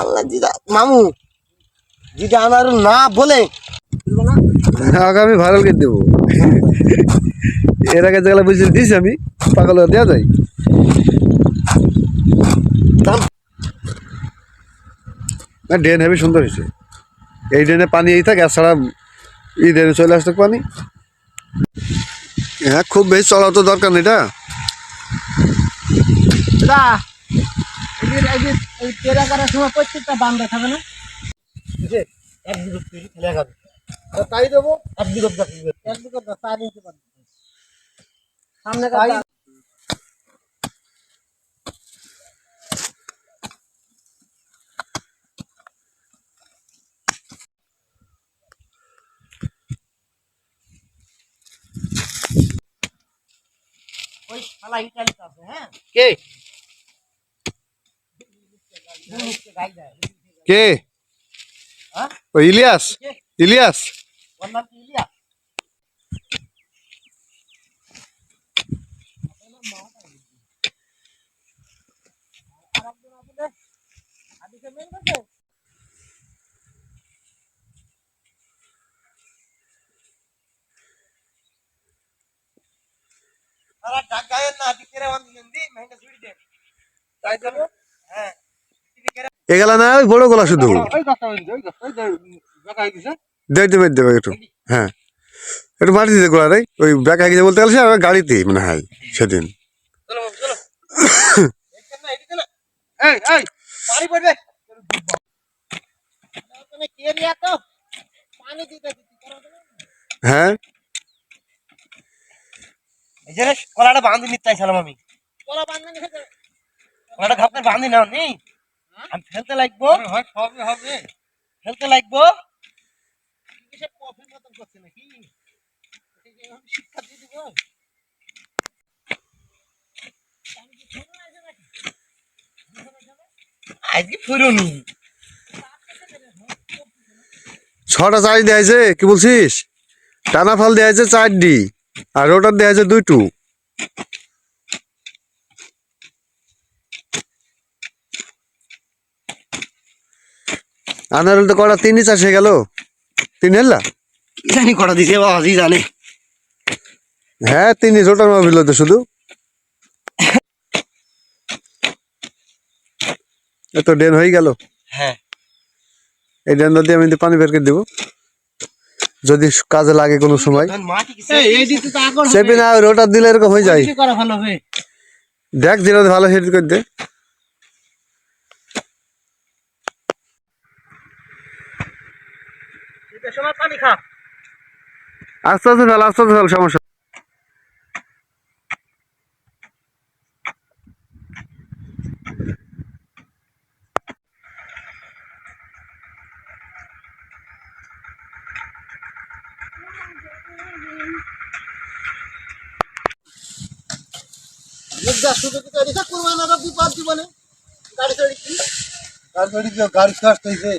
আল্লাহ দিদা মামু যদি আমার না বলে আগামী ভাইরাল করে দেবো। এর আগে যেগুলো বুঝে দিয়েছি আমি পাগল দেওয়া যায়। না ড্রেন হেবি সুন্দর হয়েছে। এই ড্রেনে পানি এই থাকে আর ছাড়া এই ড্রেনে চলে আসতে পানি। হ্যাঁ খুব বেশি চলা তো দরকার নেই এটা। দিদা এদের এই যে এই তেরা করার সময় প্রত্যেকটা বান্ধা থাকে না। বুঝে এক বিঘত তৈরি ফেলে খাবে তাই দেবো? এক বিঘত গাছ এক বিঘত গাছ তাই নিতে পারবে সামনে গাছ ওই শালা ইটালি আছে হ্যাঁ? কে? গাই দেয় কে হ্যাঁ ও ইলিয়াস ইলিয়াস ওর নাম কি ইলিয়া সারা ঢাকায় না দিকেরে এগুলা না ওই বড় গলা শুধু। দেখ দেবে দেবে একটু। হ্যাঁ। একটু মাটি দিতে গোড়া রে ওই ব্যাক গেছে বলতে গেছে আমার গাড়িতে মনে হয় সেদিন। চলো বাবু, চলো। এখানে না এদিকে না। এই এই পানি পড়বে। তুমি কে নিয়ে তো পানি দিতে দিতে করো তো। হ্যাঁ? কলাটা বাঁধি নিতে চাইছিলাম আমি। কলা বাঁধি কলাটা ঘাপতে বাঁধি নাও নি আমি ফেলতে লাগবো। হবে হবে। ফেলতে লাগবো। শিক্ষা দিয়ে দিব। আজকে ফুরুনি ছটা দেওয়া হয়েছে কি বলছিস? টানা ফল দেওয়া হয়েছে চারটি আর রোটার দেওয়া হয়েছে দুইটু। আনারুল তো কটা তিনই চাষ হয়ে গেল। তিন হেললা জানি কটা দিছে বাবাজি জানে। হ্যাঁ তিনি রোটার মাবিল তো শুধু। এত ডেন হয়ে গেল। হ্যাঁ। এই ডেন দিয়ে আমি পানি বের করে দেবো। যদি কাজে লাগে কোনো সময়। চেপে না রোটার দিলে এরকম হয়ে যায়। করা ভালো হবে। দেখ যেটা ভালো সেটা করে দে। সময় পানি খা আস্তে আস্তে ফেল আস্তে আস্তে ফেল সমস্যা। গাড়ি গাড়ি গাড়ি